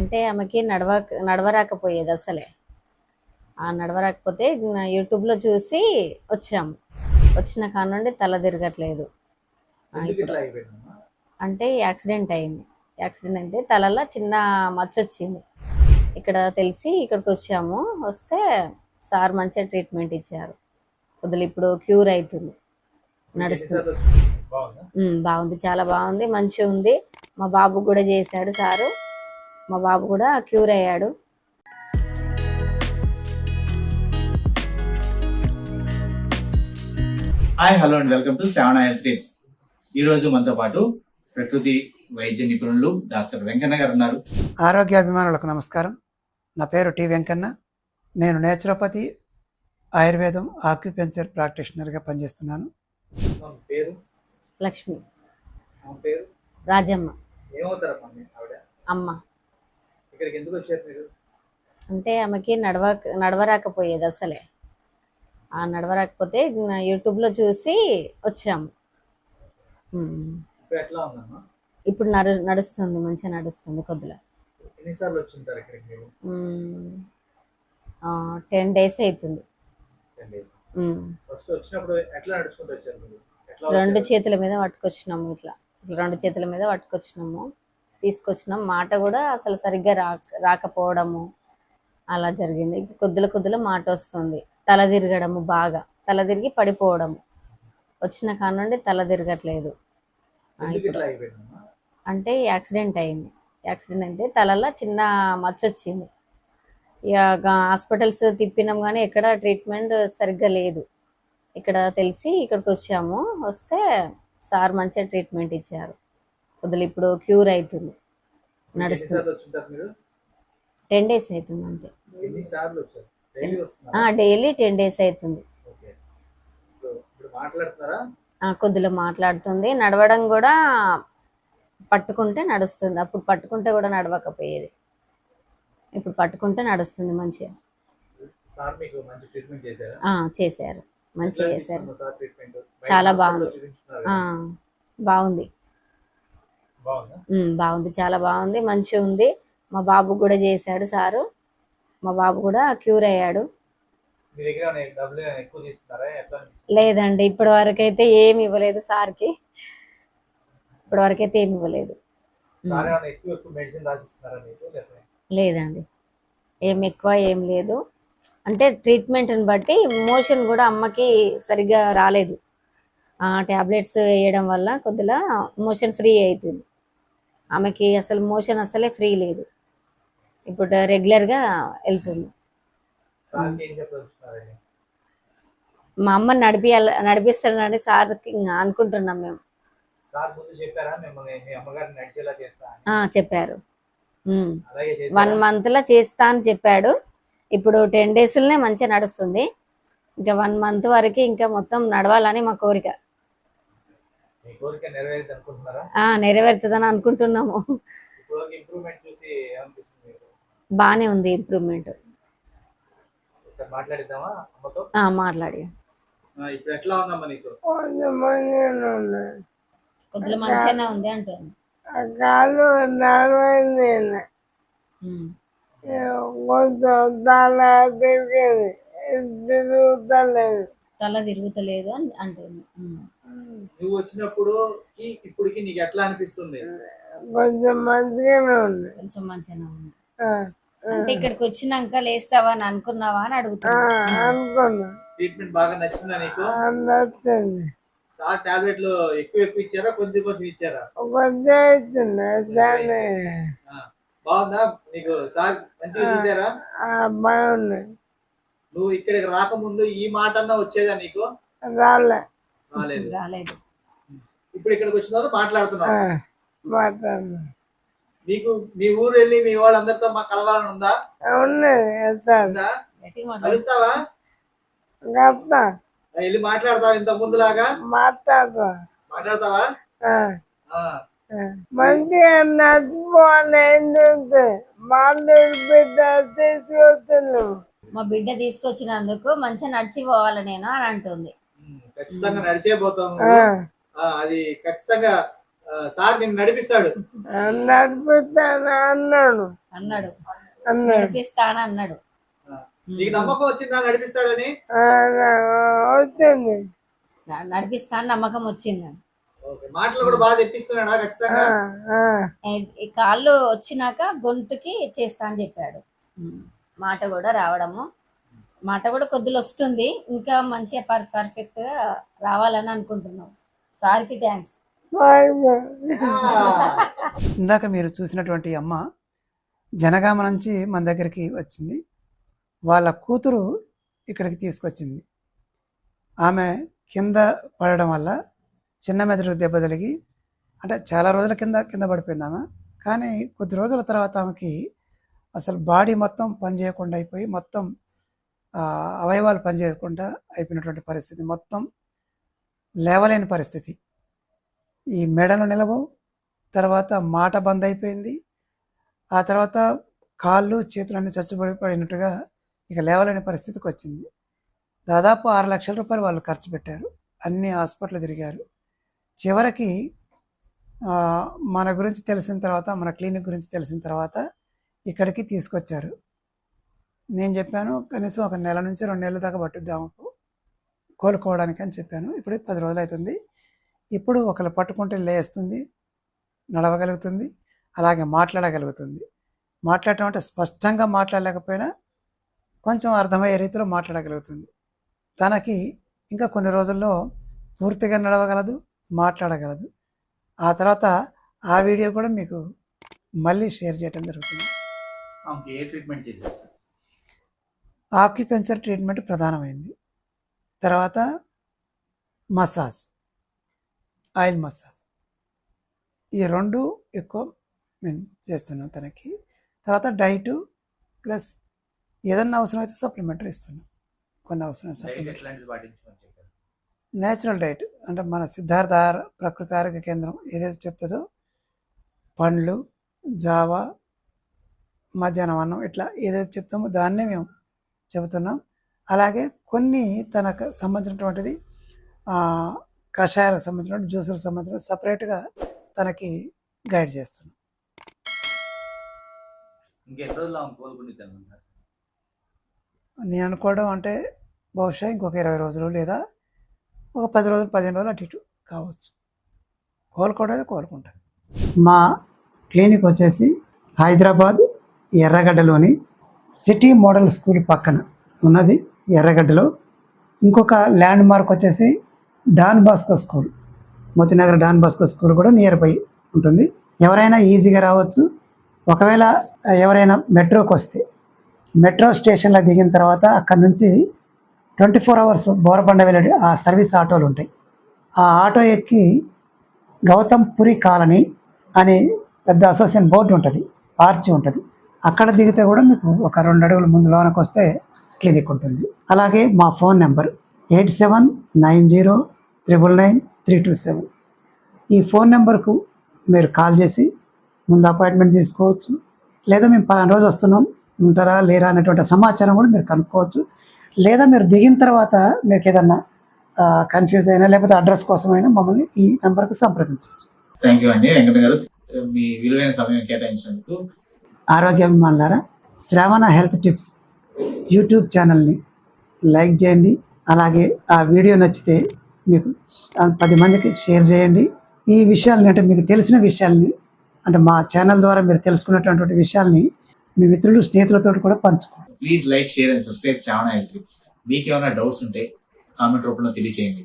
అంటే ఆమెకి నడవ నడవరాకపోయేది అసలే. ఆ నడవరాకపోతే యూట్యూబ్లో చూసి వచ్చాము. వచ్చిన కాడ నుండి తల తిరగట్లేదు. అంటే యాక్సిడెంట్ అయింది. యాక్సిడెంట్ అయితే తలలో చిన్న మచ్చ వచ్చింది. ఇక్కడ తెలిసి ఇక్కడికి వచ్చాము. వస్తే సార్ మంచిగా ట్రీట్మెంట్ ఇచ్చారు. కొద్దిగా ఇప్పుడు క్యూర్ అవుతుంది. నడుస్తుంది. బాగుంది. చాలా బాగుంది. మంచిగా ఉంది. మా బాబు కూడా చేశాడు సారు. మా బాబు కూడా క్యూర్ అయ్యాడు. Hi hello and. Welcome to seven health tips. ఈ రోజు మనతో పాటు ప్రకృతి వైద్య నిపుణులు డాక్టర్ వెంకన్న గారు ఉన్నారు. ఆరోగ్యాభిమానులకు నమస్కారం. నా పేరు టి వెంకన్న. నేను నేచురోపతి ఆయుర్వేదం ఆక్యుపెన్చర్ ప్రాక్టీషనర్గా పనిచేస్తున్నాను. పేరు? లక్ష్మి. పేరు? రాజమ్మ. అమ్మ. ఇక్కడికి ఎందుకు వచ్చారు మీరు? అంటే ఆమెకి నడవ నడవరాకపోయేది అసలే. ఆ నడవరాకపోతే యూట్యూబ్లో చూసి వచ్చాము. ఇప్పుడు ఎట్లా ఉందమ్మా? ఇప్పుడు నడు నడుస్తుంది మంచిగా నడుస్తుంది కొద్దిగా. ఎన్నిసార్లు వచ్చింటారు ఇక్కడికి టెన్ డేస్ అవుతుంది. ఫస్ట్ వచ్చినప్పుడు ఎట్లా నడుచుకుంటూ వచ్చారు రెండు? చేతుల మీద పట్టుకొచ్చినాము ఇట్లా. రెండు చేతుల మీద పట్టుకొచ్చినాము. తీసుకొచ్చినాం. మాట కూడా అసలు సరిగ్గా రాకపోవడము అలా జరిగింది. కొద్దిలో కొద్దిలో మాట వస్తుంది. తల తిరగడము బాగా. తల తిరిగి పడిపోవడము. వచ్చిన కాడ నుండి తల తిరగట్లేదు. అంటే యాక్సిడెంట్ అయింది. యాక్సిడెంట్ అయితే తలలో చిన్న మచ్చ వచ్చింది. ఇక హాస్పిటల్స్ తిప్పినాం కానీ ఎక్కడ ట్రీట్మెంట్ సరిగ్గా లేదు. ఇక్కడ తెలిసి ఇక్కడికి వచ్చాము. వస్తే సార్ మంచిగా ట్రీట్మెంట్ ఇచ్చారు. కొద్దిగా ఇప్పుడు క్యూర్ అవుతుంది నడుస్తుంది. టెన్ డేస్ అవుతుంది అంతే. డైలీ టెన్ డేస్ అవుతుంది కొద్దిగా మాట్లాడుతుంది. నడవడం కూడా పట్టుకుంటే నడుస్తుంది. అప్పుడు పట్టుకుంటే కూడా నడవకపోయేది. ఇప్పుడు పట్టుకుంటే నడుస్తుంది మంచిగా. చేశారా? మంచిగా చేశారు. చాలా బాగుంది. బాగుంది. బాగుందా? చాలా బాగుంది. మంచిగా ఉంది. మా బాబు కూడా చేశాడు సారు. మా బాబు కూడా క్యూర్ అయ్యాడు? లేదండి. ఇప్పటి వరకు అయితే ఏమి ఇవ్వలేదు సార్కి. ఇప్పటి వరకు అయితే ఏమి ఇవ్వలేదు. లేదండి. ఏం ఎక్కువ ఏం లేదు. అంటే ట్రీట్మెంట్ని బట్టి మోషన్ కూడా అమ్మకి సరిగ్గా రాలేదు. ఆ ట్యాబ్లెట్స్ వేయడం వల్ల కొద్దిగా మోషన్ ఫ్రీ అవుతుంది. ఆమెకి అసలు మోషన్ అసలే ఫ్రీ లేదు. ఇప్పుడు రెగ్యులర్గా వెళ్తుంది. మా అమ్మ నడిపి నడిపిస్తానని ఇంకా అనుకుంటున్నాం మేము. సార్ చెప్పారా? వన్? మంత్లో చేస్తా అని చెప్పాడు. ఇప్పుడు టెన్ డేస్లోనే మంచిగా నడుస్తుంది. ఇంకా వన్ మంత్ వరకు ఇంకా మొత్తం నడవాలని మా కోరిక మీ కోరిక నెరవేరింది అనుకుంటున్నారా ఆ నెరవేరుతుందని అనుకుంటున్నాము. బాగానే ఉంది ఇంప్రూవ్మెంట్ ఒకసారి మాట్లాడిద్దామా అమ్మతో? మాట్లాడి. కొద్దిగా మంచిగానే ఉంది. అంటుంది కాలు నడవైంది ఉమ్. కొంచెం తల తిరిగేది. తిరుగుతలేదు. తల తిరుగుతలేదు అని అంటుంది. నువ్వు వచ్చినప్పుడు ఈ- ఇప్పటికి నీకు ఎట్లా అనిపిస్తుంది? కొంచెం మంచిగానే ఉంది. కొంచెం మంచిగానే ఉంది. ఆ, అంటే ఇక్కడికి వచ్చినాక లేస్తావా అని అనుకున్నావా అని ఆ, అడుగుతున్నా అనుకున్నా. ట్రీట్మెంట్ బాగా నచ్చిందా నీకు? నచ్చింది. సార్ టాబ్లెట్లు ఎక్కువ ఎక్కువ ఇచ్చారా? కొంచెం కొంచెం ఇచ్చారా? కొంచెం బాగుందా? నీకు సార్ మంచిగా చూసారా? ఆ, బాగుంది. నువ్వు ఇక్కడికి రాకముందు ఈ మాట అన్నా వచ్చేదా నీకు? రాలే. రాలేదు. రాలేదు. ఇప్పుడు ఇక్కడికి వచ్చిన తర్వాత మాట్లాడుతున్నావు ఆ, మాట్లాడు నీకు మీ ఊరు వెళ్ళి మీ వాళ్ళందరితో మా కలవాలని ఉందా. కలుస్తావా? వెళ్ళి మాట్లాడతావా ఇంత ముందులాగా? మాట్లాడతా. మాట్లాడతావా? ఆ, ఆ, ఆ. మంచిగా నచ్చిపోవాలి ఏంటంటే మాట్లాడి బిడ్డ తీసుకొస్తున్నావు మా బిడ్డ తీసుకొచ్చినందుకు మంచిగా నడిచి పోవాలి నేను అని అంటుంది. ఖచ్చితంగా నడిచే పోతాము ఆ, ఆ, అది ఖచ్చితంగా సార్ నిన్ను నడిపిస్తాడు. నడిపిస్తాను అన్నాడు. అన్నాడు. అన్నాడు. నడిపిస్తాను అన్నాడు. నీకు నమ్మకం వచ్చిందా నడిపిస్తాడని? వచ్చింది. న- నడిపిస్తాను నమ్మకం వచ్చింది ఓకే. మాటలు కూడా బాగా తెప్పిస్తున్నాడా ఖచ్చితంగా? ఆ. ఈ- ఈ కాళ్ళు వచ్చినాక గొంతుకి చేస్తా అని చెప్పాడు. మాట కూడా రావడము. మాట కూడా కొద్దిలో వస్తుంది. ఇంకా మంచిగా పర్ పర్ఫెక్ట్గా రావాలని అనుకుంటున్నాం. సార్కి థ్యాంక్స్ ఇందాక మీరు చూసినటువంటి అమ్మ జనగామ నుంచి మన దగ్గరికి వచ్చింది. వాళ్ళ కూతురు ఇక్కడికి తీసుకొచ్చింది. ఆమె కింద పడడం వల్ల చిన్న మెదడు దెబ్బ తగిలి అంటే చాలా రోజుల కింద కింద పడిపోయింది ఆమె. కానీ కొద్ది రోజుల తర్వాత ఆమెకి అసలు బాడీ మొత్తం పనిచేయకుండా అయిపోయి మొత్తం అవయవాలు పనిచేయకుండా అయిపోయినటువంటి పరిస్థితి మొత్తం లేవలేని పరిస్థితి. ఈ మెడలు నిలవవు తర్వాత మాట బంద్ అయిపోయింది. ఆ తర్వాత కాళ్ళు చేతులన్నీ చచ్చుబడిపోయినట్టుగా ఇక లేవలేని పరిస్థితికి వచ్చింది. దాదాపు ఆరు లక్షల రూపాయలు వాళ్ళు ఖర్చు పెట్టారు. అన్ని హాస్పిటల్ తిరిగారు. చివరికి మన గురించి తెలిసిన తర్వాత మన క్లినిక్ గురించి తెలిసిన తర్వాత ఇక్కడికి తీసుకొచ్చారు. నేను చెప్పాను కనీసం ఒక నెల నుంచి రెండు నెలల దాకా పట్టుద్దాము కోలుకోవడానికి అని చెప్పాను. ఇప్పుడు పది రోజులు అవుతుంది ఇప్పుడు ఒకరు పట్టుకుంటే లేస్తుంది నడవగలుగుతుంది అలాగే మాట్లాడగలుగుతుంది. మాట్లాడటం అంటే స్పష్టంగా మాట్లాడలేకపోయినా కొంచెం అర్థమయ్యే రీతిలో మాట్లాడగలుగుతుంది. తనకి ఇంకా కొన్ని రోజుల్లో పూర్తిగా నడవగలదు మాట్లాడగలదు. ఆ తర్వాత ఆ వీడియో కూడా మీకు మళ్ళీ షేర్ చేయడం జరుగుతుంది. ఆమెకి ఏ ట్రీట్మెంట్ చేశారు సార్? ఆక్యుపెన్సర్ ట్రీట్మెంట్ ప్రధానమైంది. తర్వాత మసాజ్ ఆయిల్ మసాజ్. ఈ రెండు ఎక్కువ మేము చేస్తున్నాం తనకి. తర్వాత డైటు ప్లస్ ఏదన్నా అవసరమైతే సప్లిమెంటరీ ఇస్తున్నాం కొన్ని అవసరం సప్లిమెంటరీ. నేచురల్ డైట్ అంటే మన సిద్ధార్థ ప్రకృతి ఆరోగ్య కేంద్రం ఏదైతే చెప్తుందో పండ్లు జావా మధ్యాహ్నం అన్నం ఇట్లా ఏదైతే చెప్తామో దాన్నే మేము చెబుతున్నాం. అలాగే కొన్ని తనకు సంబంధించినటువంటిది ఆ, కషాయాలకు సంబంధించిన జ్యూసులకు సంబంధించిన సపరేట్గా తనకి గైడ్ చేస్తున్నాం. ఇంకెన్ని రోజులు ఆమె కోలుకుంటుంది అనుకుంటున్నారు నేను అనుకోవడం అంటే బహుశా ఇంకొక ఇరవై రోజులు లేదా ఒక పది రోజులు పదిహేను రోజులు అటు ఇటు కావచ్చు. కోలుకోవడం కోలుకుంటాను మా క్లినిక్ వచ్చేసి హైదరాబాద్ ఎర్రగడ్డలోని సిటీ మోడల్ స్కూల్ పక్కన ఉన్నది. ఎర్రగడ్డలో. ఇంకొక ల్యాండ్ మార్క్ వచ్చేసి Don Bosco school Motinagar Don Bosco school కూడా నియర్ బై ఉంటుంది. ఎవరైనా ఈజీగా రావచ్చు. ఒకవేళ ఎవరైనా మెట్రోకి వస్తే మెట్రో స్టేషన్లో దిగిన తర్వాత అక్కడ నుంచి ట్వంటీ ఫోర్ అవర్స్ బోరబండ వెళ్ళే ఆ సర్వీస్ ఆటోలు ఉంటాయి. ఆ ఆటో ఎక్కి గౌతమ్ పురి కాలనీ అని పెద్ద అసోసియేషన్ బోర్డు ఉంటుంది. ఆర్చి ఉంటుంది. అక్కడ దిగితే కూడా మీకు ఒక రెండు అడుగుల ముందు లోనకి వస్తే క్లినిక్ ఉంటుంది. అలాగే మా phone number eight seven nine zero triple nine three two seven. ఈ ఫోన్ నెంబర్కు మీరు కాల్ చేసి ముందు అపాయింట్మెంట్ తీసుకోవచ్చు. లేదా మేము పలానా రోజు వస్తున్నాం ఉంటారా లేరా అనేటువంటి సమాచారం కూడా మీరు కనుక్కోవచ్చు. లేదా మీరు దిగిన తర్వాత మీకు ఏదన్నా కన్ఫ్యూజ్ అయినా లేకపోతే అడ్రస్ కోసమైనా మమ్మల్ని ఈ నెంబర్కి సంప్రదించవచ్చు. థ్యాంక్ యూ అండి వెంకట గారు మీ విలువైన సమయం కేటాయించినందుకు. ఆరోగ్యాభిమానులారా శ్రావణ హెల్త్ టిప్స్ యూట్యూబ్ ఛానల్ని లైక్ చేయండి. అలాగే ఆ వీడియో నచ్చితే మీకు పది మందికి షేర్ చేయండి. ఈ విషయాలని అంటే మీకు తెలిసిన విషయాల్ని అంటే మా ఛానల్ ద్వారా మీరు తెలుసుకున్నటువంటి విషయాల్ని మీ మిత్రులు స్నేహితులతో కూడా పంచుకోండి. Please like share and subscribe Shravana health మీకు ఏమైనా డౌట్స్ ఉంటే కామెంట్ రూపంలో తెలియచేయండి.